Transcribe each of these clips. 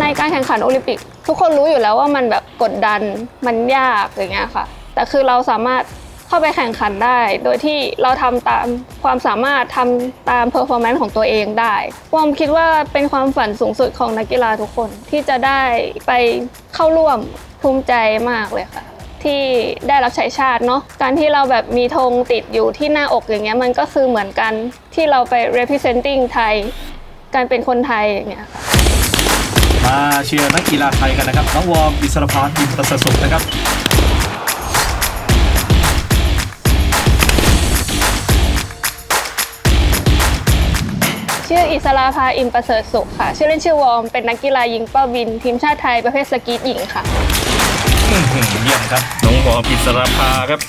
ในการแข่งขันโอลิมปิก ทุกคนรู้อยู่แล้วว่ามันแบบกดดันมันยากอย่างเงี้ยค่ะ แต่คือเราสามารถเข้าไปแข่งขันได้ โดยที่เราทำตามความสามารถทำตามเพอร์ฟอร์แมนซ์ของตัวเองได้วอมคิดว่าเป็นความฝันสูงสุดของนักกีฬาทุกคนที่จะได้ไปเข้าร่วมภูมิใจมากเลยค่ะ ที่ได้รับใช้ชาติเนาะการที่เราแบบมีธงติดอยู่ที่หน้าอกอย่างเงี้ยมันก็คือเหมือนกันที่เราไป representing ไทย การเป็นคนไทยอย่างเงี้ยค่ะ มาเชียร์นักกีฬาไทยกันนะครับน้องวอร์มอิสรพานอินประเสริฐสุขนะครับชื่ออิสราภาอิมประเสริฐสุขค่ะ ชื่อเล่นชื่อวอร์มเป็นนักกีฬายิงเป้าบิน ทีมชาติไทยประเภทสกีตหญิงค่ะอื้อหือเยี่ยมครับน้องวอร์มอิสรภาครับ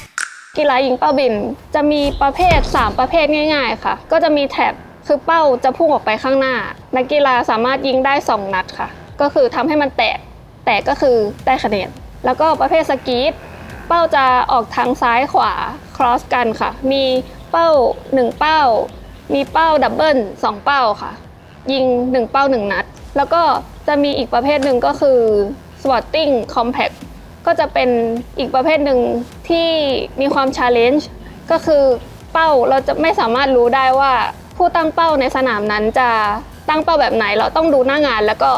กีฬายิงเป้าบินจะมีประเภท 3 ประเภทง่าย ๆ ค่ะ ก็จะมีแท็บคือเป้าจะพุ่งออกไปข้างหน้า นักกีฬาสามารถยิงได้ 2 นัดค่ะ ก็คือทำให้มันแตก แตกก็คือได้คะแนน แล้วก็ประเภทสกีตเป้าจะออกทางซ้ายขวาครอสกันค่ะ มีเป้า 1 เป้า มีเป้าดับเบิล2เป้าค่ะ ยิง 1 เป้า 1 นัด แล้วก็จะมีอีกประเภทหนึ่งก็คือ Sporting Compact ก็จะเป็นอีกประเภทหนึ่งที่มีความ challenge ก็คือเป้าเราจะไม่สามารถรู้ได้ว่าผู้ตั้งเป้าในสนามนั้นจะตั้งเป้าแบบไหน เราต้องดูหน้างานแล้วก็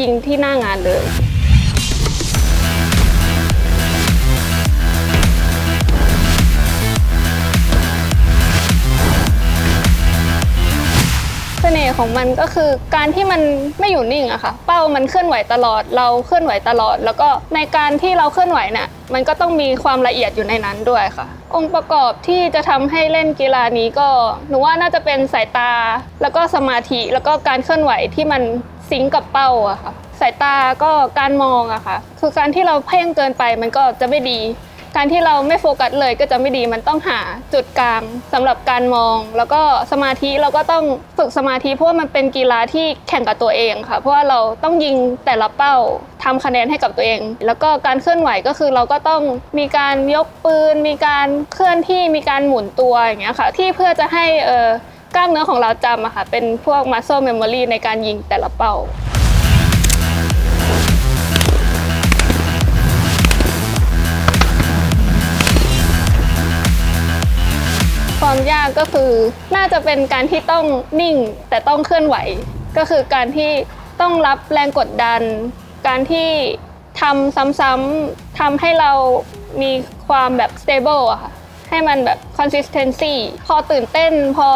ยิงที่หน้างานเลย ของมันก็คือการที่มันไม่อยู่นิ่งอะค่ะ เป้ามันเคลื่อนไหวตลอด เราเคลื่อนไหวตลอด แล้วก็ในการที่เราเคลื่อนไหวเนี่ยมันก็ต้องมีความละเอียดอยู่ในนั้นด้วยค่ะ องค์ประกอบที่จะทำให้เล่นกีฬานี้ก็หนูว่าน่าจะเป็นสายตา แล้วก็สมาธิแล้วก็การเคลื่อนไหวที่มันซิงก์กับเป้าอะค่ะสายตาก็การมองอะค่ะ คือการที่เราเพ่งเกินไปมันก็จะไม่ดี การที่เราไม่โฟกัสเลยก็จะไม่ดีมันต้องหาจุดกลางสำหรับการมอง แล้วก็สมาธิเราก็ต้องฝึกสมาธิเพราะว่ามันเป็นกีฬาที่แข่งกับตัวเองค่ะ เพราะว่าเราต้องยิงแต่ละเป้าทำคะแนนให้กับตัวเอง แล้วก็การเคลื่อนไหวก็คือเราก็ต้องมีการยกปืน มีการเคลื่อนที่มีการหมุนตัวอย่างเงี้ยค่ะที่เพื่อจะให้เออกล้ามเนื้อของเราจำอะค่ะเป็นพวก muscle memory ในการยิงแต่ละเป้า ความยากก็คือน่าจะเป็นการที่ต้องนิ่งแต่ต้องเคลื่อนไหว ก็คือการที่ต้องรับแรงกดดัน การที่ทำซ้ำๆทำให้เรามีความแบบ stable อะค่ะให้มันแบบ consistency พอตื่นเต้น พอ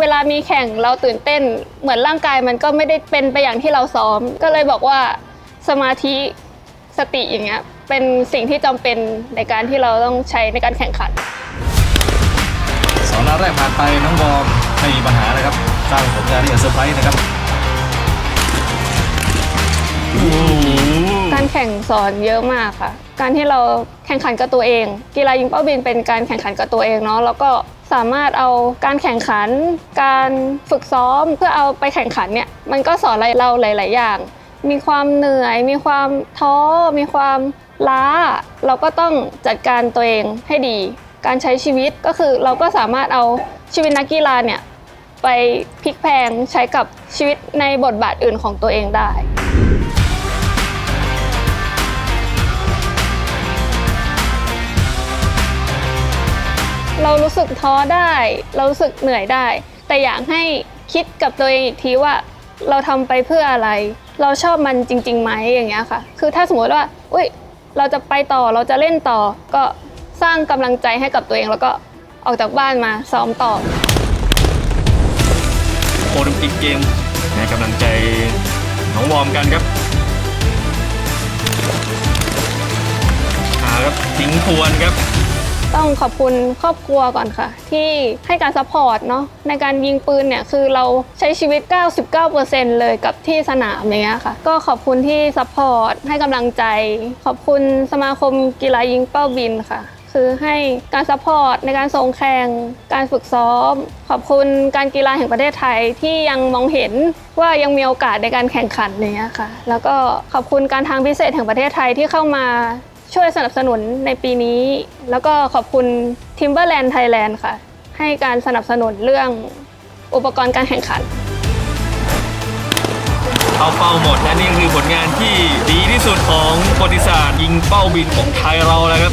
เวลามีแข่งเราตื่นเต้น เหมือนร่างกายมันก็ไม่ได้เป็นไปอย่างที่เราซ้อม ก็เลยบอกว่าสมาธิสติอย่างเงี้ยเป็นสิ่งที่จำเป็นในการที่เราต้องใช้ในการแข่งขัน สองนัดแรกผ่านไปน้องวอมไม่มีปัญหาเลยครับสร้างผลงานที่เซอร์ไพรส์นะครับการแข่งสอนเยอะมากค่ะ การที่เราแข่งขันกับตัวเอง กีฬายิงเป้าบินเป็นการแข่งขันกับตัวเองเนาะแล้วก็สามารถเอาการแข่งขัน การฝึกซ้อมเพื่อเอาไปแข่งขันเนี่ยมันก็สอนเราหลาย ๆ อย่าง มีความเหนื่อย มีความท้อ มีความล้า เราก็ต้องจัดการตัวเองให้ดี การใช้ชีวิตก็คือเราก็สามารถเอาชีวิตนักกีฬาเนี่ยไปพลิกแพงใช้กับชีวิตในบทบาทอื่นของตัวเองได้เรารู้สึกท้อได้ เรารู้สึกเหนื่อยได้ แต่อยากให้คิดกับตัวเองอีกทีว่า เราทำไปเพื่ออะไร เราชอบมันจริงๆไหมอย่างเงี้ยค่ะ คือถ้าสมมติว่า อุ้ยเราจะไปต่อเราจะเล่นต่อก็ สร้างกำลังใจให้กับตัวเองแล้วก็ออกจากบ้านมาซ้อมต่อ โอลิมปิกเกมให้กำลังใจน้องวอร์มกันครับหาครับทิ้งทวนครับ ต้องขอบคุณครอบครัวก่อนค่ะ ที่ให้การซัพพอร์ตเนาะในการยิงปืนเนี่ยคือเราใช้ชีวิต 99%เลยกับที่สนามอย่างเงี้ยค่ะ ก็ขอบคุณที่ซัพพอร์ตให้กำลังใจ ขอบคุณสมาคมกีฬายิงเป้าบินค่ะ คือให้การซัพพอร์ตในการส่งแข่ง การฝึกซ้อม ขอบคุณการกีฬาแห่งประเทศไทยที่ยังมองเห็นว่ายังมีโอกาสในการแข่งขันเนี้ยค่ะ แล้วก็ขอบคุณการทางพิเศษแห่งประเทศไทยที่เข้ามาช่วยสนับสนุนในปีนี้ แล้วก็ขอบคุณ Timberland Thailand ค่ะ ให้การสนับสนุนเรื่องอุปกรณ์การแข่งขันเอาเข้าเป้าหมดและนี่คือผลงานที่ดีที่สุดของประวัติศาสตร์ยิงเป้าบินของไทยเราแล้วครับ